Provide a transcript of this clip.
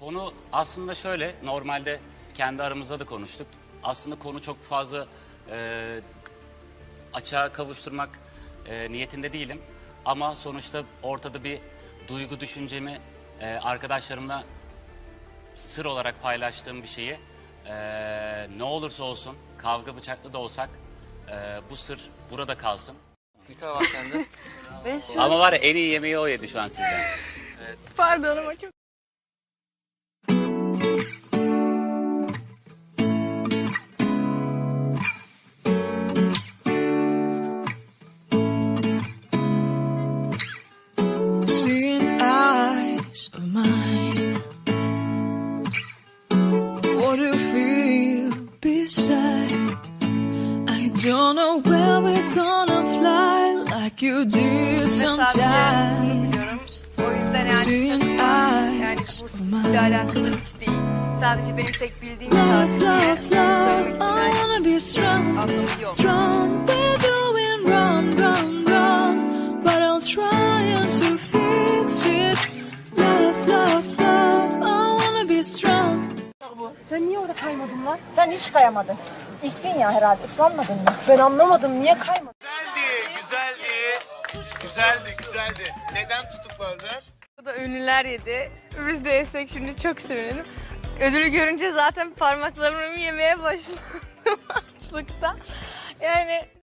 Konu aslında şöyle, normalde kendi aramızda da konuştuk. Aslında konu çok fazla e, açığa kavuşturmak e, niyetinde değilim. Ama sonuçta ortada bir duygu düşüncemi e, arkadaşlarımla sır olarak paylaştığım bir şeyi e, ne olursa olsun kavga bıçaklı da olsak e, bu sır burada kalsın. Kadar var sende? Ama var ya en iyi yemeği o yedi şu an sizden. Pardon ama çok Sadece benim tek bildiğim şarkı strong. Sen niye orada kaymadın lan? Sen hiç kayamadın. İlktin ya herhalde ıslanmadın mı? Ben anlamadım niye kaymadın? Güzeldi, güzeldi. Güzeldi, güzeldi. Neden tutukladılar? Bu da ünlüler yedi. Biz de yesek şimdi çok sevinirim. Ödülü görünce zaten parmaklarımı yemeye başladım açlıkta. Yani